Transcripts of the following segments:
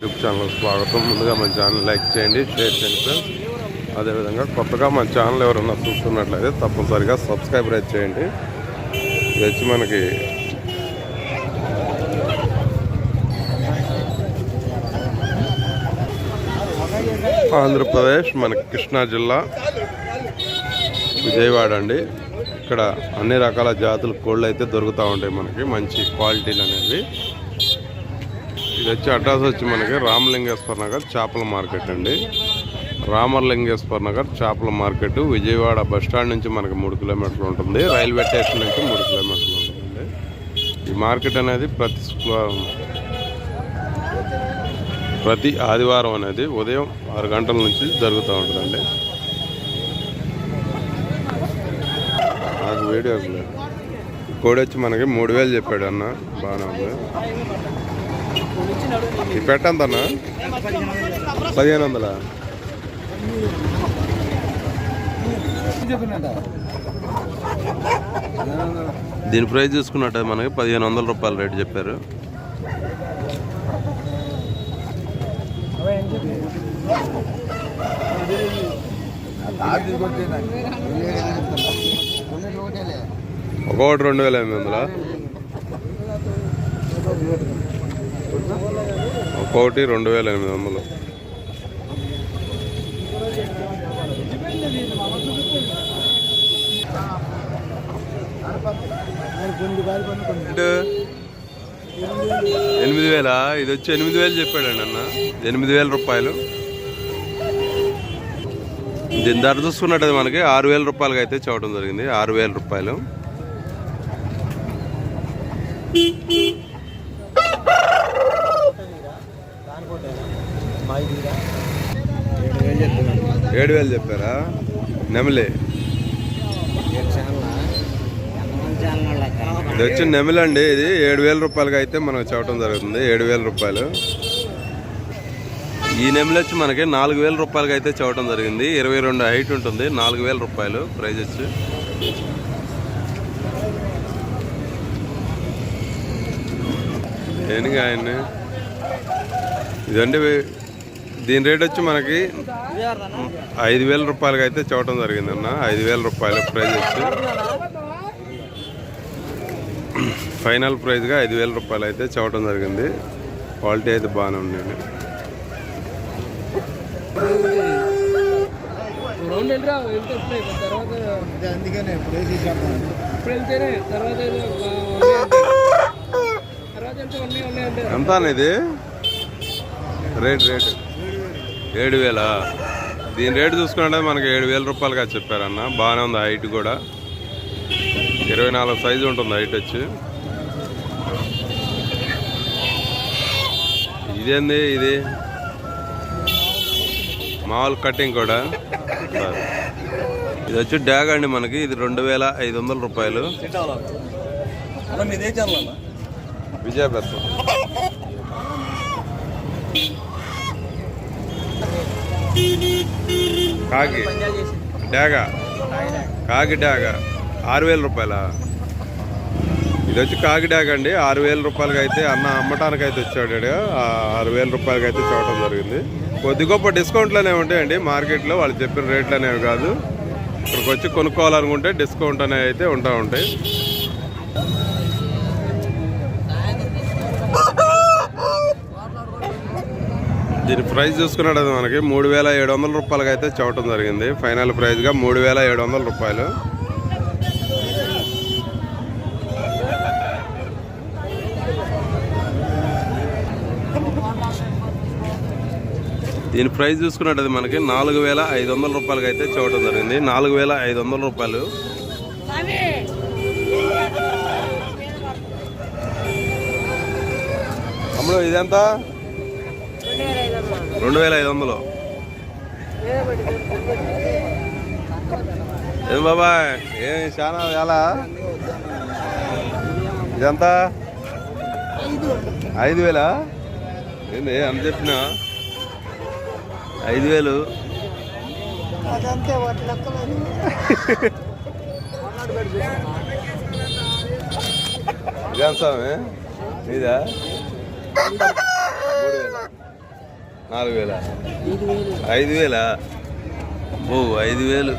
YouTube channel స్వాగతం. ముందుగా మన ఛానల్ లైక్ చేయండి షేర్ చేయండి ఫ్రెండ్స్. అదేవిధంగా కొత్తగా మన ఛానల్ ఎవరన్నా చూస్తున్నట్లయితే తప్పనిసరిగా సబ్స్క్రైబ్ రైట్ చేయండి. వచ్చి మనకి ఆంధ్రప్రదేశ్ మనకి కృష్ణా జిల్లా విజయవాడ అండి. ఇక్కడ అన్ని రకాల జాతుల కోళ్ళు అయితే దొరుకుతూ ఉంటాయి మనకి మంచి క్వాలిటీలు అనేవి. ఇది వచ్చి అడ్రస్ వచ్చి మనకి రామలింగేశ్వర నగర్ చేపల మార్కెట్ అండి. రామలింగేశ్వర నగర్ చేపల మార్కెట్ విజయవాడ బస్ స్టాండ్ నుంచి మనకి మూడు కిలోమీటర్లు ఉంటుంది. రైల్వే స్టేషన్ నుంచి మూడు కిలోమీటర్లు ఉంటుంది. ఈ మార్కెట్ అనేది ప్రతి ప్రతి ఆదివారం అనేది ఉదయం ఆరు గంటల నుంచి జరుగుతూ ఉంటుందండి. నాకు వీడియో కోడి వచ్చి మనకి మూడు వేలు చెప్పాడు అన్న బాగానే ఉంది. ఈ పెట్టంత అన్న పదిహేను వందల? దీని ప్రైస్ చూసుకున్నట్టు మనకి పదిహేను వందల రూపాయలు రేటు చెప్పారు. ఒక్కొక్కటి రెండు వేల ఎనిమిది వందల? ఒకటి రెండు వేల ఎనిమిది వందలు. ఎనిమిది వేల? ఇది వచ్చి ఎనిమిది వేలు చెప్పాడండి అన్న. ఎనిమిది వేల రూపాయలు. దీని ధర చూసుకున్నట్టు మనకి ఆరు వేల రూపాయలకి అయితే చూడటం జరిగింది. ఆరు వేల రూపాయలు. ఏడు వేలు చెప్పారా? నెమలి. ఇది వచ్చి నెమలండి అండి ఇది. ఏడు వేల రూపాయలకి అయితే మనకు చెప్పడం జరుగుతుంది. ఏడు వేల రూపాయలు. ఈ నెమలి వచ్చి మనకి నాలుగు వేల రూపాయలకి అయితే చెప్పడం జరిగింది. ఇరవై రెండు హైట్ ఉంటుంది. నాలుగు వేల రూపాయలు ప్రైజ్ వచ్చి. దేనికి ఆయన్ని? ఇదండి దీని రేట్ వచ్చి మనకి ఐదు వేల రూపాయలకి అయితే చూడటం జరిగింది అన్న ఐదు వేల రూపాయలు ప్రైజ్ వచ్చి ఫైనల్ ప్రైజ్గా ఐదు వేల రూపాయలు అయితే చూడటం జరిగింది క్వాలిటీ అయితే బాగానే ఉందండి ఎంత ఇది రేట్ రేట్. ఏడు వేల? దీని రేటు చూసుకుంటే మనకి ఏడు వేల రూపాయలుగా చెప్పారన్న. బాగానే ఉంది హైట్ కూడా. ఇరవై నాలుగు సైజు ఉంటుంది హైట్ వచ్చి. ఇదేంది ఇది? మామూలు కటింగ్ కూడా. ఇది వచ్చి డ్యాగ్ అండి మనకి. ఇది రెండు వేల ఐదు వందల రూపాయలు. విజయపట్నం కాకి. డాగా. కాకి డాగా. ఆరు వేల రూపాయల? ఇది వచ్చి కాకి డాగా అండి. ఆరు వేల రూపాయలకి అయితే అన్న అమ్మటానికి అయితే వచ్చాడు ఆరు వేల రూపాయలకి అయితే చూడటం జరిగింది. కొద్ది గొప్ప డిస్కౌంట్లు అనేవి ఉంటాయండి. మార్కెట్లో వాళ్ళు చెప్పిన రేట్లు అనేవి కాదు. ఇక్కడికి వచ్చి కొనుక్కోవాలనుకుంటే డిస్కౌంట్ అనేవి అయితే ఉంటా ఉంటాయి. దీని ప్రైస్ చూసుకున్నట్టు మనకి మూడు వేల ఏడు వందల రూపాయలకి అయితే చూడటం జరిగింది. ఫైనల్ ప్రైస్గా మూడు వేల ఏడు వందల రూపాయలు. దీని ప్రైస్ చూసుకున్నట్టు మనకి నాలుగు వేల ఐదు వందల రూపాయలకి అయితే చూడటం జరిగింది. నాలుగు వేల ఐదు వందల రూపాయలు. అమ్ముడు ఇదంతా? రెండు వేల ఐదు వందలు. ఏం బాబాయ్ ఏం చాలా ఎలా ఇదంతా ఐదు వేలా? ఏంది అంత చెప్పిన? ఐదు వేలు. ఇదేం స్వామి మీదా నాలుగు వేల. ఐదు వేలు. ఓ ఐదు వేలు.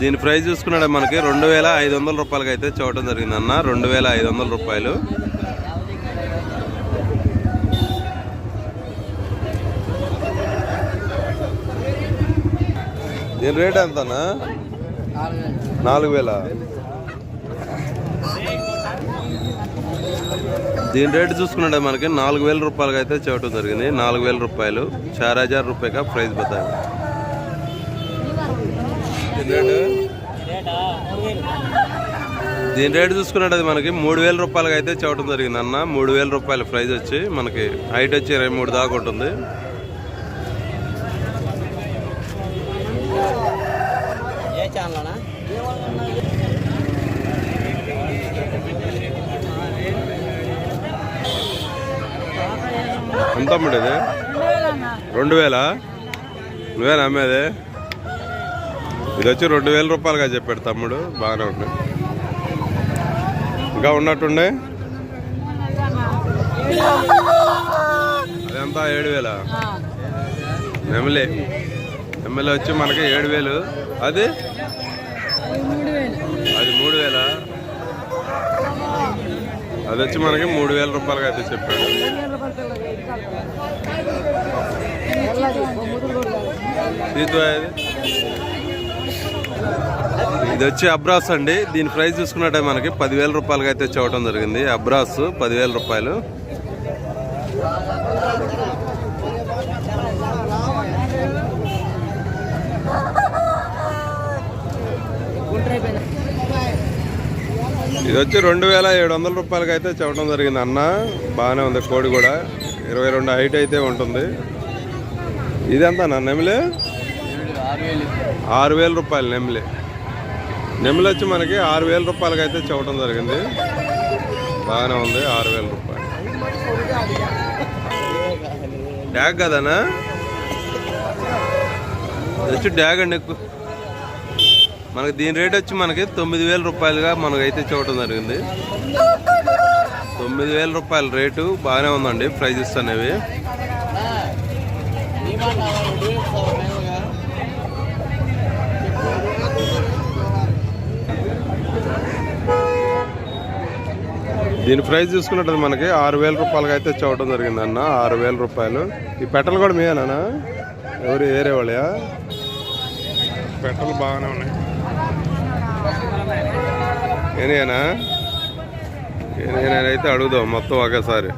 దీని ప్రైస్ చూసుకున్నాడే మనకి రెండు వేల ఐదు వందల రూపాయలకి అయితే చూడటం జరిగింది అన్న రెండు వేల ఐదు వందల రూపాయలు. దీని రేట్ ఎంతనా నాలుగు వేల? దీని రేట్ చూసుకున్నాడే మనకి నాలుగు వేల రూపాయలకి అయితే చేయటం జరిగింది. నాలుగు వేల రూపాయలు. చార్ హజార్ రూపాయగా ప్రైజ్ బతాయి దీని రేటు చూసుకున్నాడు చూసుకున్నట్టు మనకి మూడు వేల రూపాయలకి అయితే చేయటం జరిగింది అన్న మూడు వేల రూపాయల ప్రైజ్ వచ్చి మనకి హైట్ వచ్చి ఇరవై మూడు దాకా ఉంటుంది. ఏ ఛానల్ ఎంత రెండు వేల నువ్వేనా అమ్మేది? ఇది వచ్చి రెండు వేల రూపాయలుగా చెప్పాడు తమ్ముడు. బాగానే ఉంది. ఇంకా ఉన్నట్టుండే? అదంతా? ఏడు వేల నెమలి. ఎమ్మెల్యే వచ్చి మనకి ఏడు వేలు. అది? అది మూడు వేల? అది వచ్చి మనకి మూడు వేల రూపాయలుగా అయితే చెప్పాడు. ఇది? వచ్చి అబ్రాస్ అండి. దీని ప్రైస్ చూసుకున్నట్టే మనకి పదివేల రూపాయలుగా అయితే చూడటం జరిగింది. అబ్రాస్ పదివేల రూపాయలు. ఇది వచ్చి రెండు వేల ఏడు వందల రూపాయలకి అయితే చెప్పడం జరిగింది అన్న. బాగానే ఉంది కోడి కూడా. ఇరవై రెండు హైట్ అయితే ఉంటుంది. ఇదెంత అన్న? నెమిలే? ఆరు వేల రూపాయలు నెమిలే. నెమిలి వచ్చి మనకి ఆరు వేల రూపాయలకి అయితే చెప్పడం జరిగింది. బాగానే ఉంది ఆరు వేల రూపాయలు. డ్యాగ్ కదనా వచ్చి డ్యాగ్ అండి ఎక్కువ. మనకి దీని రేట్ వచ్చి మనకి తొమ్మిది వేల రూపాయలుగా మనకైతే చూడటం జరిగింది. తొమ్మిది వేల రూపాయల రేటు బాగానే ఉందండి ప్రైజెస్ అనేవి. దీని ప్రైస్ చూసుకున్నట్టు మనకి ఆరు వేల రూపాయలకి అయితే చూడటం జరిగింది అన్న ఆరు వేల రూపాయలు. ఈ పెట్టలు కూడా మీయేనా ఎవరు ఏరే వాళ్ళయా? పెట్టలు బాగానే ఉన్నాయి. ఏనేనా ఏనేనైతే అడుగుదాం మొత్తం ఒకేసారి.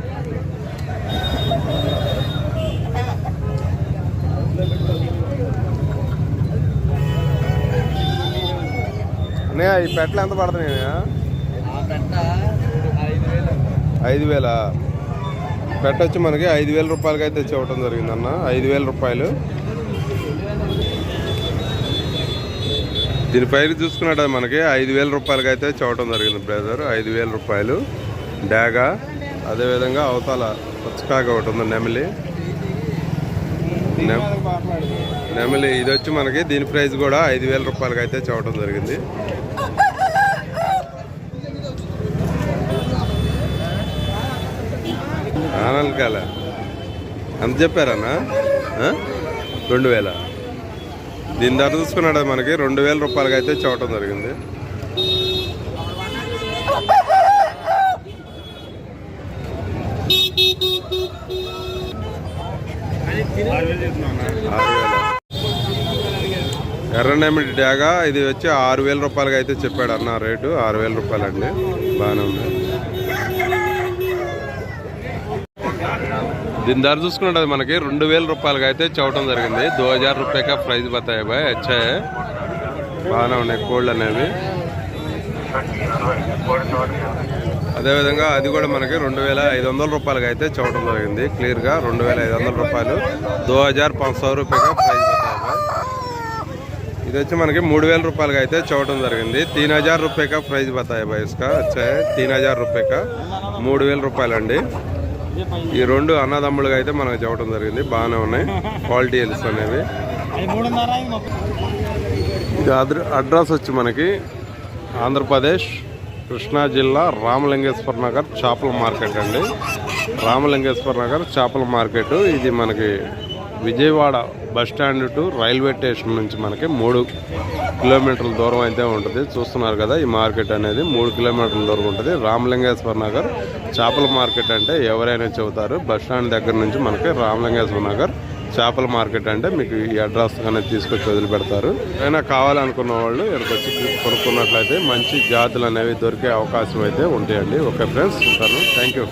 అన్నయ్య ఈ పెట్టలు ఎంత పడుతున్నాయి ఐదు వేలా? పెట్ట వచ్చి మనకి ఐదు వేల రూపాయలకి అయితే ఇవ్వటం జరిగింది అన్న ఐదు వేల రూపాయలు. దీని పైన చూసుకున్నట్టు మనకి ఐదు వేల రూపాయలకి అయితే చూడటం జరిగింది బ్రదర్. ఐదు వేల రూపాయలు. డాగా. అదేవిధంగా అవతల పచ్చకాగా ఒకటి ఉంది నెమిలి. నెమలి నెమిలి. ఇది వచ్చి మనకి దీని ప్రైస్ కూడా ఐదు వేల రూపాయలకి అయితే చూడటం జరిగింది. ఆనల్కాల అంత చెప్పారన్నా? రెండు వేల? దీని ధర చూసుకున్నాడు మనకి రెండు వేల రూపాయలకి అయితే చూడటం జరిగింది. ఎర్రనేమిటి డ్యాగా? ఇది వచ్చి ఆరు వేల రూపాయలకి అయితే చెప్పాడు అన్న రేటు. ఆరు వేల రూపాయలండి. బాగానే ఉంది. దీని ధర చూసుకుంటే మనకి రెండు వేల రూపాయలకి అయితే చవటం జరిగింది. దో హజార్ రూపాయక ప్రైస్ బతాయి బాయ్. వచ్చాయి బాగానే ఉన్నాయి కోళ్ళు అనేవి. అదేవిధంగా అది కూడా మనకి రెండు వేల ఐదు వందల రూపాయలకి అయితే చవటం జరిగింది. క్లియర్గా రెండు వేల ఐదు వందల రూపాయలు. దో హజార్ పాంచ్ సौ రూపాయక ప్రైస్ బతాయి బాయ్. ఇది వచ్చి మనకి మూడు వేల రూపాయలకి అయితే చూడటం జరిగింది. తీన్ హజార్ రూపాయక ప్రైజ్ ప్రైస్ బతాయి బాయ్ ఇసుక. వచ్చాయి తీన్ హజార్ రూపాయక మూడు వేల రూపాయలండి. ఈ రెండు అన్నదమ్ములుగా అయితే మనకు చెప్పడం జరిగింది. బాగానే ఉన్నాయి. క్వాలిటీ ఎల్స్ అనేవి. ఇది అడ్రస్ వచ్చి మనకి ఆంధ్రప్రదేశ్ కృష్ణా జిల్లా రామలింగేశ్వర నగర్ చేపల మార్కెట్ అండి. రామలింగేశ్వర నగర్ చేపల మార్కెట్. ఇది మనకి Vijayawada bus stand to railway station నుంచి మనకి మూడు కిలోమీటర్ల దూరం అయితే ఉంటుంది. చూస్తున్నారు కదా ఈ మార్కెట్ అనేది మూడు కిలోమీటర్ల దూరం ఉంటుంది. రామలింగేశ్వర నగర్ చేపల మార్కెట్ అంటే ఎవరైనా చెబుతారు. బస్ స్టాండ్ దగ్గర నుంచి మనకి రామలింగేశ్వర నగర్ చేపల మార్కెట్ అంటే మీకు ఈ అడ్రస్ అనేది తీసుకొచ్చి వదిలిపెడతారు. అయినా కావాలనుకున్న వాళ్ళు ఇక్కడికి వచ్చి కొనుక్కున్నట్లయితే మంచి జాతులు అనేవి దొరికే అవకాశం అయితే ఉంటాయండి. ఓకే ఫ్రెండ్స్ ఉంటాను. Thank you